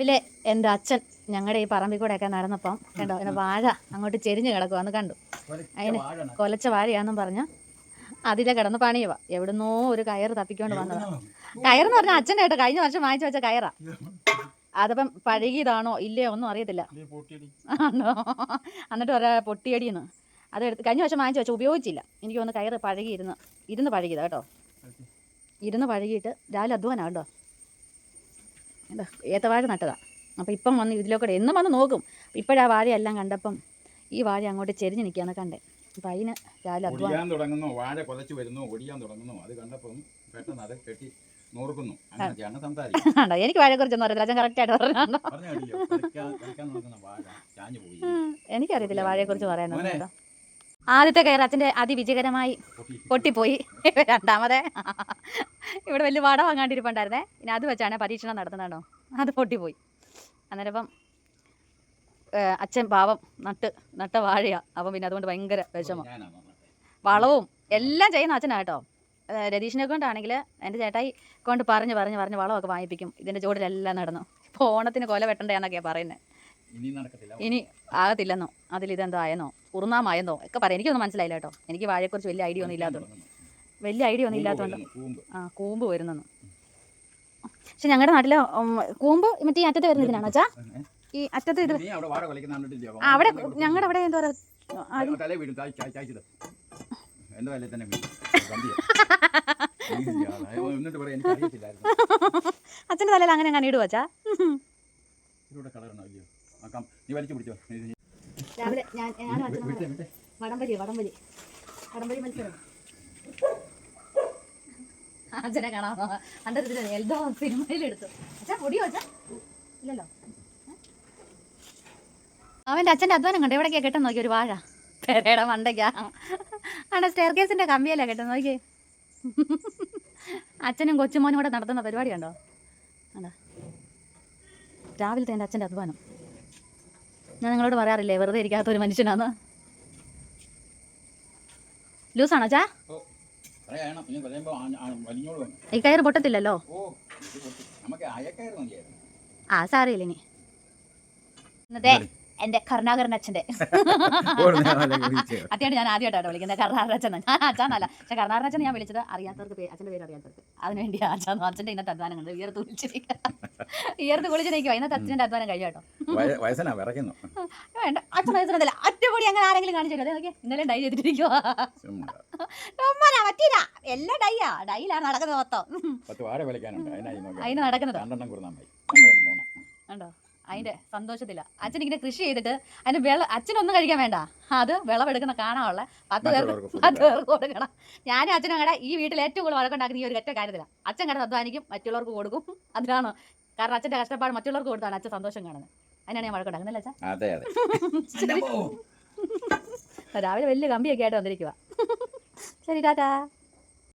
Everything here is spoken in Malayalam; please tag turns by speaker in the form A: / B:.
A: രാവിലെ എന്റെ അച്ഛൻ ഞങ്ങളുടെ ഈ പറമ്പിൽ കൂടെ ഒക്കെ നടന്നപ്പം കണ്ടോ അതിന്റെ വാഴ അങ്ങോട്ട് ചെരിഞ്ഞ് കിടക്കുവാന്ന് കണ്ടു. അതിന് കൊലച്ച വാഴയാന്നും പറഞ്ഞു അതിലെ കിടന്ന് പണിയുവാ. എവിടുന്നോ ഒരു കയർ തപ്പിക്കൊണ്ട് വന്നതാ. കയറെന്ന് പറഞ്ഞ അച്ഛന്റെ കേട്ടോ കഴിഞ്ഞ വർഷം വാങ്ങിച്ചു വെച്ച കയറാ. അതിപ്പം പഴകിയതാണോ ഇല്ലയോ ഒന്നും അറിയത്തില്ല. ആണോ? എന്നിട്ട് പറയാ പൊട്ടിയടിയെന്ന്. അത് എടുത്ത് കഴിഞ്ഞ വർഷം വാങ്ങിച്ചു വെച്ചാൽ ഉപയോഗിച്ചില്ല. എനിക്ക് ഒന്ന് കയറ് പഴകിയിരുന്ന് ഇരുന്ന് ഇരുന്ന് പഴകിയതാ കേട്ടോ. ഇരുന്ന് പഴകിയിട്ട് രാവിലെ അധ്വാനാ കേട്ടോ ഏത്തവാഴ നട്ടതാണ് അപ്പോൾ ഇപ്പം വന്ന് ഇതിലൊക്കെ എന്നും വന്ന് നോക്കും. ഇപ്പോഴാ വാഴയെല്ലാം കണ്ടപ്പം ഈ വാഴ അങ്ങോട്ട് ചെരിഞ്ഞ് നിൽക്കുകയാണ് കണ്ടേ. അപ്പം അതിന് രാവിലെ
B: ഒടിയാൻ തുടങ്ങുന്നു. വാഴ കൊലച്ചു വരുന്നു. ഒടിയാൻ തുടങ്ങുന്നു. അത് കണ്ടപ്പം പെട്ടെന്ന് അത് കെട്ടി നോർക്കുന്നു. സംസാരിക്കുന്നത്.
A: ആണ്ടോ എനിക്ക് വാഴയെക്കുറിച്ചൊന്നും അറിയത്തില്ല. അച്ഛൻ കറക്റ്റായിട്ട്
B: പറഞ്ഞാണോ?
A: എനിക്കറിയത്തില്ല വാഴയെക്കുറിച്ച്. കേട്ടോ ആദ്യത്തെ കയർ അച്ഛന്റെ അതിവിജയകരമായി
B: പൊട്ടി.
A: പൊട്ടിപ്പോയി. രണ്ടാമതെ ഇവിടെ വലിയ വടം വാങ്ങാണ്ടിരിപ്പുണ്ടായിരുന്നേ. പിന്നെ അത് വെച്ചാണ് പരീക്ഷണം നടത്തുന്നതാണോ? അത് പൊട്ടിപ്പോയി. അന്നേരം ഇപ്പം അച്ഛൻ പാവം നട്ട് നട്ട വാഴയാ. അപ്പം പിന്നെ അതുകൊണ്ട് ഭയങ്കര വിഷമം. വളവും എല്ലാം ചെയ്യുന്ന അച്ഛനാ കേട്ടോ രതീഷിനെ കൊണ്ടാണെങ്കിൽ എന്റെ ചേട്ടായി കൊണ്ട് പറഞ്ഞ് പറഞ്ഞ് പറഞ്ഞ് വളമൊക്കെ വാങ്ങിപ്പിക്കും. ഇതിന്റെ ചുവടിലെല്ലാം നടന്നു. ഇപ്പോൾ ഓണത്തിന് കൊല വെട്ടണ്ടേന്നൊക്കെയാണ് പറയുന്നത്
B: ഇനി
A: ആകത്തില്ലെന്നോ അതിൽ ഇതെന്തോ ആയെന്നോ കുറുന്നാമായെന്നോ? ഒക്കെ പറയാം. എനിക്കൊന്നും മനസ്സിലായില്ല കേട്ടോ. എനിക്ക് വാഴയെക്കുറിച്ച് വലിയ ഐഡിയ ഒന്നും ഇല്ലാത്തതുകൊണ്ട് വലിയ ഐഡിയ ഒന്നും ഇല്ലാത്തതുകൊണ്ട് ആ കൂമ്പ് വരുന്നെന്ന്. പക്ഷെ ഞങ്ങളുടെ നാട്ടിലെ കൂമ്പ് മറ്റേ ഈ അറ്റത്ത് വരുന്നതിനാണോ അച്ഛാ? ഈ അറ്റത്ത് ഇത്
B: അവിടെ
A: ഞങ്ങളുടെ അവിടെ എന്താ
B: ചായ് ചായ്ച്ചത് തലയിൽ
A: അച്ഛന്റെ അങ്ങനെ അങ്ങനെ ഇടുവോ അച്ഛാ
B: ഇതിലൂടെ കളയണോ ഇല്ലയോ ആക്കാം നീ വലിച്ചു പിടിച്ചോ.
A: രാവിലെ ഞാൻ വടംവലി വടംവലി. വടംവലി മത്സരം. അച്ഛനെ കാണാമോ? ഇതിൽ എൽദോ സിനിമയിലെടുത്തു അച്ഛാ പൊടിയോ അച്ഛാ? ഇല്ലല്ലോ? അവന്റെ അച്ഛന്റെ അധ്വാനം കണ്ടോ? എവിടേക്കാണ് കെട്ടാൻ നോക്കി ഒരു വാഴ. പെരയുടെ മണ്ടയ്ക്കാ. അവിടെ സ്റ്റെയർ കേസിന്റെ കമ്പിയല്ലേ കെട്ടാൻ നോക്കി അച്ഛനും കൊച്ചുമോനും കൂടെ നടത്തുന്ന പരിപാടി കണ്ടോ ആണ്ടാ രാവിലത്തെ എന്റെ അച്ഛന്റെ അധ്വാനം. ഞാൻ നിങ്ങളോട് പറയാറില്ലേ വെറുതെ ഇരിക്കാത്ത ഒരു മനുഷ്യനാന്ന്? ലൂസാണോ ചാ. ഈ കയറ് പൊട്ടത്തില്ലല്ലോ? ആ സാറിയില്ല ഇനി. ഇന്നത്തെ എന്റെ കരുണാകരൻ അച്ഛന്റെ. അത്യായിട്ട് ഞാൻ ആദ്യമായിട്ടാണ് വിളിക്കുന്നത്. കരുണാകരൻ അച്ഛൻ ഞാൻ അച്ഛനല്ല പക്ഷെ കരുണാകരൻ അച്ഛൻ ഞാൻ വിളിച്ചത് അറിയാത്തവർക്ക് പേ അച്ഛന്റെ പേര് അറിയാത്തവർക്ക്. അതിനുവേണ്ടി അച്ഛൻ അച്ഛന്റെ ഇന്നത്തെ അധ്വാനം കണ്ട്. ഉയർത്ത് വിളിച്ചിരിക്കുക ഉയർത്ത് വിളിച്ചിരിക്കുക ഇന്നത്തെ അച്ഛന്റെ അധ്വാനം
B: കഴിയാട്ടോ വയസ്സനാ വിറയ്ക്കുന്നു.
A: വേണ്ട. അച്ഛൻ വയസ്സിനല്ല അറ്റപൊടി അങ്ങനെ ആരെങ്കിലും കാണിച്ചു അതൊക്കെ ഇന്നലെ ഡൈ ചെയ്തിട്ടിരിക്കുക
B: ചുമ്മാ.
A: പറ്റില്ല എല്ലാം ഡൈയാ. ഡൈയിലാണ് നടക്കുന്നത് മൊത്തം. അതിന് നടക്കുന്നത്. അതിന്റെ സന്തോഷത്തില്ല അച്ഛൻ ഇങ്ങനെ കൃഷി ചെയ്തിട്ട് അതിന് വിള അച്ഛനൊന്നും കഴിക്കാൻ വേണ്ട. അത് വിളവെടുക്കുന്ന കാണാനുള്ള പത്ത് പേർക്ക് പത്ത് പേർക്ക് കൊടുക്കണം. ഞാനും അച്ഛനും കട ഈ വീട്ടിൽ ഏറ്റവും കൂടുതൽ വഴക്കുണ്ടാക്കുന്ന ഈ ഒരു ഒറ്റ കാര്യത്തില. അച്ഛൻ കട അധ്വാനിക്കും മറ്റുള്ളവർക്ക് കൊടുക്കും. അതിനാണ് കാരണം അച്ഛന്റെ കഷ്ടപ്പാട് മറ്റുള്ളവർക്ക് കൊടുത്താണ് അച്ഛൻ സന്തോഷം കാണുന്നത്. അതിനാണ് ഞാൻ വഴക്കുണ്ടാക്കുന്നത് അല്ലേ
B: അതെ അതെ.
A: അച്ഛൻ രാവിലെ വലിയ കമ്പിയൊക്കെ ആയിട്ട് വന്നിരിക്കുക ശരി ടാറ്റാ.